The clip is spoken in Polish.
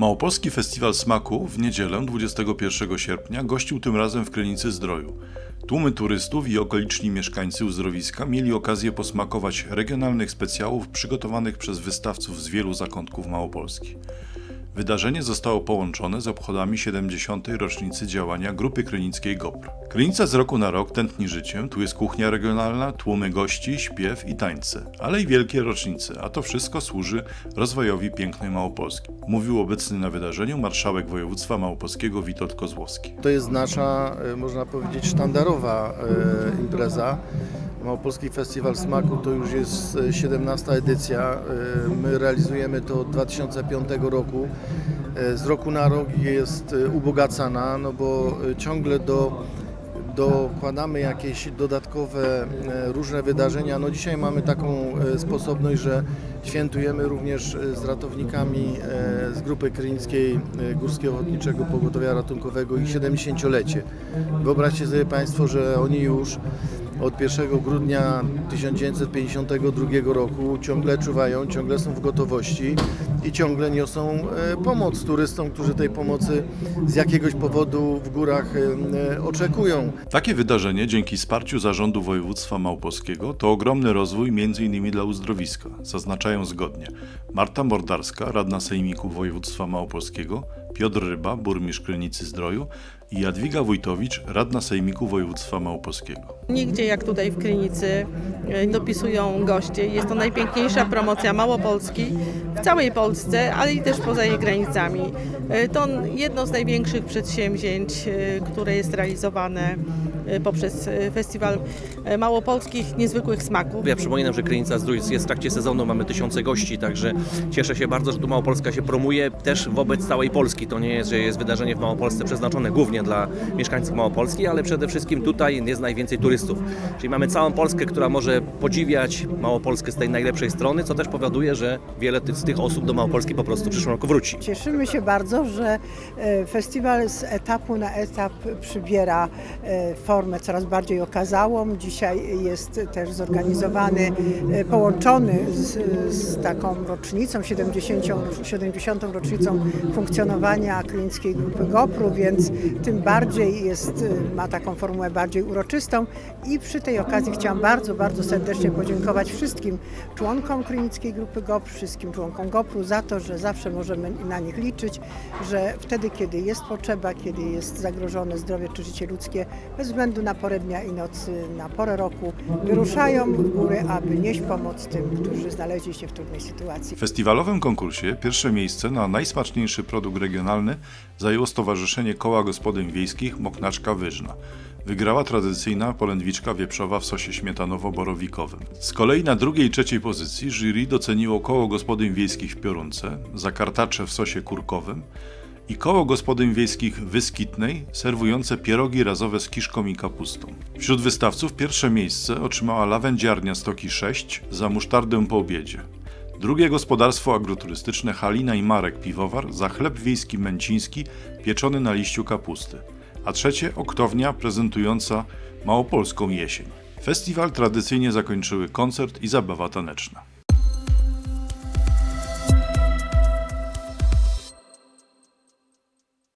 Małopolski Festiwal Smaku w niedzielę 21 sierpnia gościł tym razem w Krynicy Zdroju. Tłumy turystów i okoliczni mieszkańcy uzdrowiska mieli okazję posmakować regionalnych specjałów przygotowanych przez wystawców z wielu zakątków Małopolski. Wydarzenie zostało połączone z obchodami 70. rocznicy działania Grupy Krynickiej GOPR. Krynica z roku na rok tętni życiem, tu jest kuchnia regionalna, tłumy gości, śpiew i tańce, ale i wielkie rocznice, a to wszystko służy rozwojowi pięknej Małopolski. Mówił obecny na wydarzeniu marszałek województwa małopolskiego Witold Kozłowski. To jest nasza, e, można powiedzieć, sztandarowa e, impreza. Małopolski Festiwal Smaku to już jest e, 17 edycja. E, My realizujemy to od 2005 roku. E, Z roku na rok jest e, ubogacana, no bo e, ciągle do dokładamy jakieś dodatkowe e, różne wydarzenia. No dzisiaj mamy taką e, sposobność, że świętujemy również e, z ratownikami e, z Grupy Krynickiej e, Górskiego Ochotniczego Pogotowia Ratunkowego ich 70-lecie. Wyobraźcie sobie Państwo, że oni już od 1 grudnia 1952 roku ciągle czuwają, ciągle są w gotowości i ciągle niosą e, pomoc turystom, którzy tej pomocy z jakiegoś powodu w górach e, e, oczekują. Takie wydarzenie dzięki wsparciu Zarządu Województwa Małopolskiego to ogromny rozwój m.in. dla uzdrowiska, zaznaczają zgodnie Marta Mordarska, radna Sejmiku Województwa Małopolskiego, Piotr Ryba, burmistrz Krynicy Zdroju i Jadwiga Wójtowicz, radna Sejmiku Województwa Małopolskiego. Nigdzie jak tutaj w Krynicy e, dopisują goście. Jest to najpiękniejsza promocja Małopolski w całej Polsce, ale i też poza jej granicami. E, To jedno z największych przedsięwzięć, e, które jest realizowane poprzez Festiwal Małopolskich Niezwykłych Smaków. Ja przypominam, że Krynica Zdrój jest w trakcie sezonu, mamy tysiące gości, także cieszę się bardzo, że tu Małopolska się promuje też wobec całej Polski. To nie jest, że jest wydarzenie w Małopolsce przeznaczone głównie dla mieszkańców Małopolski, ale przede wszystkim tutaj jest najwięcej turystów. Czyli mamy całą Polskę, która może podziwiać Małopolskę z tej najlepszej strony, co też powoduje, że wiele z tych osób do Małopolski po prostu w przyszłym roku wróci. Cieszymy się bardzo, że e, festiwal z etapu na etap przybiera e, formę coraz bardziej okazałą. Dzisiaj jest też zorganizowany, e, połączony z, z taką rocznicą, 70, 70. rocznicą funkcjonowania Klinickiej Grupy GOPR-u, więc tym bardziej jest, e, ma taką formułę bardziej uroczystą i przy tej okazji chciałam bardzo, bardzo serdecznie podziękować wszystkim członkom Klinickiej Grupy GOPR, wszystkim członkom GOPR-u za to, że zawsze możemy na nich liczyć, że wtedy, kiedy jest potrzeba, kiedy jest zagrożone zdrowie czy życie ludzkie, bez względu na porę dnia i nocy, na porę roku, wyruszają w góry, aby nieść pomoc tym, którzy znaleźli się w trudnej sytuacji. W festiwalowym konkursie pierwsze miejsce na najsmaczniejszy produkt regionalny zajęło Stowarzyszenie Koła Gospodyń Wiejskich Moknaczka Wyżna. Wygrała tradycyjna polędwiczka wieprzowa w sosie śmietanowo-borowikowym. Z kolei na drugiej i trzeciej pozycji jury doceniło Koło Gospodyń Wiejskich w Piorunce za kartacze w sosie kurkowym i Koło Gospodyń Wiejskich Wyskitnej serwujące pierogi razowe z kiszką i kapustą. Wśród wystawców pierwsze miejsce otrzymała lawędziarnia Stoki 6 za musztardę po obiedzie. Drugie gospodarstwo agroturystyczne Halina i Marek Piwowar za chleb wiejski męciński pieczony na liściu kapusty, a trzecie oktownia prezentująca małopolską jesień. Festiwal tradycyjnie zakończyły koncert i zabawa taneczna.